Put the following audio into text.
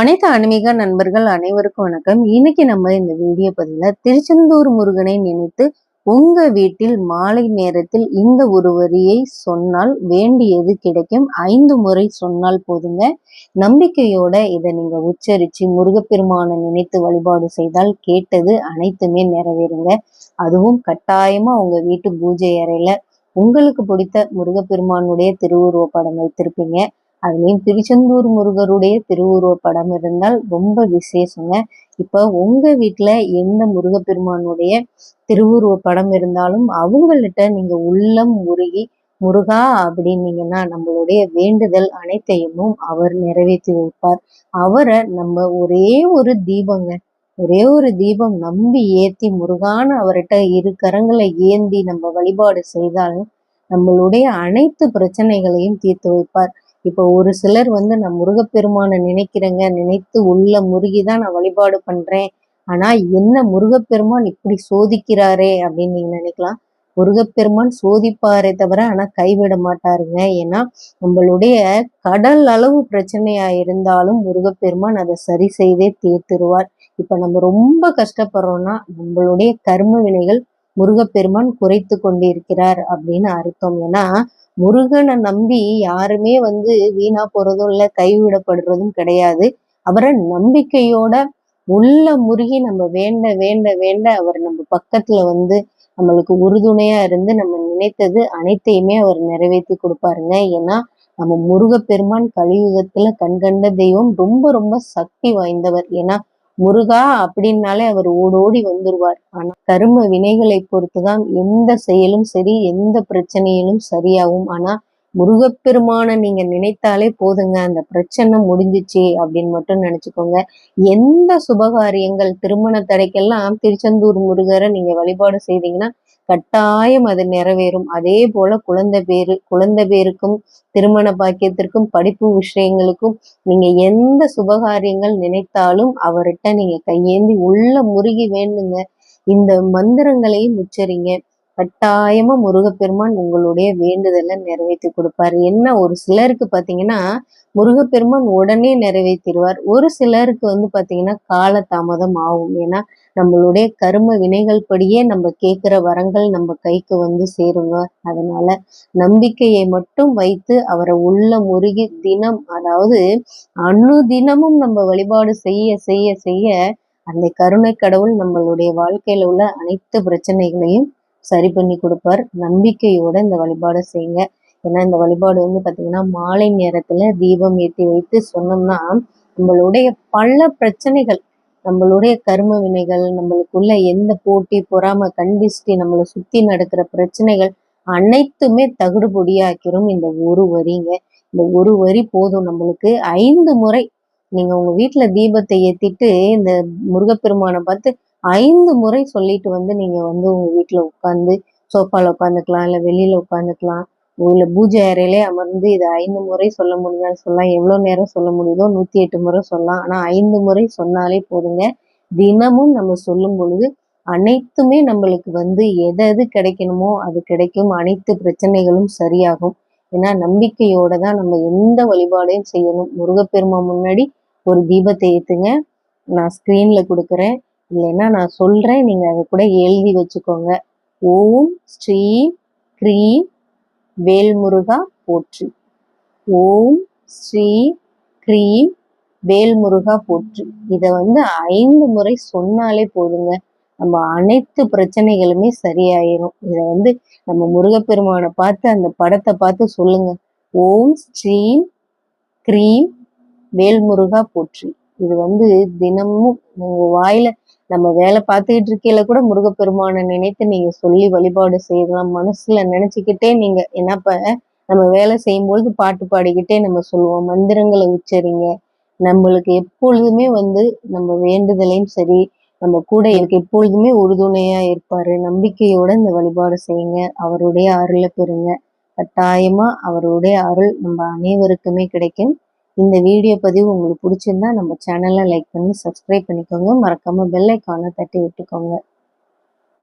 அனைத்து ஆன்மீக நண்பர்கள் அனைவருக்கும் வணக்கம். இன்னைக்கு நம்ம இந்த வீடியோ பதிவுல திருச்செந்தூர் முருகனை நினைத்து உங்க வீட்டில் மாலை நேரத்தில் இந்த ஒரு வரியை சொன்னால் வேண்டியது கிடைக்கும். ஐந்து முறை சொன்னால் போதுங்க. நம்பிக்கையோட இதை நீங்க உச்சரிச்சு முருகப்பெருமானை நினைத்து வழிபாடு செய்தால் கேட்டது அனைத்துமே நிறைவேறுங்க. அதுவும் கட்டாயமா உங்க வீட்டு பூஜை அறையில உங்களுக்கு பிடித்த முருகப்பெருமானுடைய திருவுருவ படம் வைத்திருப்பீங்க. அதுலேயும் திருச்செந்தூர் முருகருடைய திருவுருவ படம் இருந்தால் ரொம்ப விசேஷங்க. இப்போ உங்கள் வீட்டில் எந்த முருகப்பெருமானுடைய திருவுருவ படம் இருந்தாலும் அவங்கள்ட்ட நீங்கள் உள்ளம் உருகி முருகா அப்படின்னீங்கன்னா நம்மளுடைய வேண்டுதல் அனைத்தையும் அவர் நிறைவேற்றி வைப்பார். அவரை நம்ம ஒரே ஒரு தீபங்க ஒரே ஒரு தீபம் நம்பி ஏத்தி முருகான அவர்கிட்ட இரு கரங்களை ஏந்தி நம்ம வழிபாடு செய்தாலும் நம்மளுடைய அனைத்து பிரச்சனைகளையும் தீர்த்து வைப்பார். இப்போ ஒரு சிலர் வந்து நான் முருகப்பெருமானை நினைக்கிறேங்க. நினைத்து உள்ள முருகிதான் நான் வழிபாடு பண்றேன். ஆனா என்ன முருகப்பெருமான் இப்படி சோதிக்கிறாரே? அப்படின்னு நீங்க நினைக்கலாம். முருகப்பெருமான் சோதிப்பாரே தவிர ஆனா கைவிட மாட்டாருங்க. ஏன்னா நம்மளுடைய கடல் அளவு பிரச்சனையா இருந்தாலும் முருகப்பெருமான் அதை சரி செய்தே தீர்த்துருவார். இப்ப நம்ம ரொம்ப கஷ்டப்படுறோம்னா நம்மளுடைய கர்ம வினைகள் முருகப்பெருமான் குறைத்து கொண்டிருக்கிறார் அப்படின்னு அர்த்தம். ஏன்னா முருகனை நம்பி யாருமே வந்து வீணா போறதும் இல்லை கைவிடப்படுறதும் கிடையாது. அவரை நம்பிக்கையோட உள்ள முருகி நம்ம வேண்ட வேண்ட வேண்ட அவர் நம்ம பக்கத்துல வந்து நம்மளுக்கு உறுதுணையா இருந்து நம்ம நினைத்தது அனைத்தையுமே அவர் நிறைவேற்றி கொடுப்பாருங்க. ஏன்னா நம்ம முருகப்பெருமான் கலியுகத்துல கண்கண்ட தெய்வம் ரொம்ப ரொம்ப சக்தி வாய்ந்தவர். ஏன்னா முருகா அப்படின்னாலே அவர் ஓடோடி வந்துருவார். ஆனா கரும வினைகளை பொறுத்துதான் எந்த செயலும் சரி எந்த பிரச்சனையிலும் சரியாகும். ஆனா முருகப்பெருமானை நீங்க நினைத்தாலே போதுங்க. அந்த பிரச்சனை முடிஞ்சிச்சு அப்படின்னு மட்டும் நினைச்சுக்கோங்க. எந்த சுபகாரியங்கள் திருமண தடைக்கெல்லாம் திருச்செந்தூர் முருகரை நீங்க வழிபாடு செய்தீங்கன்னா கட்டாயம் அது நிறைவேறும். அதே போல குழந்தை பேரு குழந்தை பேருக்கும் திருமண பாக்கியத்திற்கும் படிப்பு விஷயங்களுக்கும் நீங்க எந்த சுபகாரியங்கள் நினைத்தாலும் அவர்கிட்ட நீங்க கையேந்தி உள்ள முருகி வேண்டுங்க. இந்த மந்திரங்களையும் உச்சரிங்க. கட்டாயமா முருகப்பெருமான் உங்களுடைய வேண்டுதலை நிறைவேற்றி கொடுப்பாரு. என்ன ஒரு சிலருக்கு பாத்தீங்கன்னா முருகப்பெருமான் உடனே நிறைவேற்றிடுவார். ஒரு சிலருக்கு வந்து பாத்தீங்கன்னா கால தாமதம் ஆகும். ஏன்னா நம்மளுடைய கரும வினைகள் படியே நம்ம கேட்குற வரங்கள் நம்ம கைக்கு வந்து சேருங்க. அதனால நம்பிக்கையை மட்டும் வைத்து அவரை உள்ள முருகி தினம் அதாவது அணு தினமும் நம்ம வழிபாடு செய்ய செய்ய செய்ய அந்த கருணை கடவுள் நம்மளுடைய வாழ்க்கையில உள்ள அனைத்து பிரச்சனைகளையும் சரி பண்ணி கொடுப்பார். நம்பிக்கையோட இந்த வழிபாடை செய்யுங்க. ஏன்னா இந்த வழிபாடு வந்து பாத்தீங்கன்னா மாலை நேரத்துல தீபம் ஏற்றி வைத்து சொன்னோம்னா நம்மளுடைய பல பிரச்சனைகள் நம்மளுடைய கரும வினைகள் நம்மளுக்குள்ள எந்த போட்டி பொறாம கண்டிஷ்டி நம்மளை சுத்தி நடக்கிற பிரச்சனைகள் அனைத்துமே தகுடுபொடியாக்கிறோம் இந்த ஒரு வரிங்க. இந்த ஒரு வரி போதும் நம்மளுக்கு. ஐந்து முறை நீங்க உங்க வீட்டுல தீபத்தை ஏத்திட்டு இந்த முருகப்பெருமானை பார்த்து ஐந்து முறை சொல்லிட்டு வந்து நீங்க வந்து உங்க வீட்டுல உட்காந்து சோஃபால உட்காந்துக்கலாம் இல்ல வெளியில உட்காந்துக்கலாம் இல்ல பூஜை அறையிலே அமர்ந்து இதை ஐந்து முறை சொல்ல முடிஞ்சாலும் சொல்லலாம். எவ்வளவு நேரம் சொல்ல முடியுதோ நூத்தி எட்டு முறை சொல்லலாம். ஆனா ஐந்து முறை சொன்னாலே போதுங்க. தினமும் நம்ம சொல்லும் பொழுது அனைத்துமே நம்மளுக்கு வந்து எது எது கிடைக்கணுமோ அது கிடைக்கும். அனைத்து பிரச்சனைகளும் சரியாகும். ஏன்னா நம்பிக்கையோட தான் நம்ம எந்த வழிபாடையும் செய்யணும். முருகப்பெருமா முன்னாடி ஒரு தீபத்தை ஏத்துங்க. நான் ஸ்கிரீன்ல கொடுக்குறேன். இல்லைன்னா நான் சொல்கிறேன் நீங்கள் அதை கூட எழுதி வச்சுக்கோங்க. ஓம் ஸ்ரீ கிரீம் வேல்முருகா போற்றி. ஓம் ஸ்ரீ கிரீம் வேல்முருகா போற்றி. இதை வந்து ஐந்து முறை சொன்னாலே போதுங்க. நம்ம அனைத்து பிரச்சனைகளுமே சரியாயிரும். இதை வந்து நம்ம முருகப்பெருமானை பார்த்து அந்த படத்தை பார்த்து சொல்லுங்க. ஓம் ஸ்ரீ கிரீம் வேல்முருகா போற்றி. இது வந்து தினமும் உங்கள் வாயில நம்ம வேலை பார்த்துக்கிட்டு இருக்கையில கூட முருகப்பெருமானை நினைத்து நீங்க சொல்லி வழிபாடு செய்யலாம். மனசுல நினைச்சுக்கிட்டே நீங்க என்னப்ப நம்ம வேலை செய்யும்பொழுது பாட்டு பாடிக்கிட்டே நம்ம சொல்லுவோம். மந்திரங்களை உச்சரிங்க. நம்மளுக்கு எப்பொழுதுமே வந்து நம்ம வேண்டுதலையும் சரி நம்ம கூட எனக்கு எப்பொழுதுமே உறுதுணையா இருப்பாரு. நம்பிக்கையோட இந்த வழிபாடு செய்யுங்க. அவருடைய அருளை பெறுங்க. கட்டாயமா அவருடைய அருள் நம்ம அனைவருக்குமே கிடைக்கும். இந்த வீடியோ பதிவு உங்களுக்கு பிடிச்சிருந்தா நம்ம சேனலை லைக் பண்ணி சப்ஸ்கிரைப் பண்ணிக்கோங்க. மறக்காமல் பெல் ஐக்கானை தட்டி விட்டுக்கோங்க.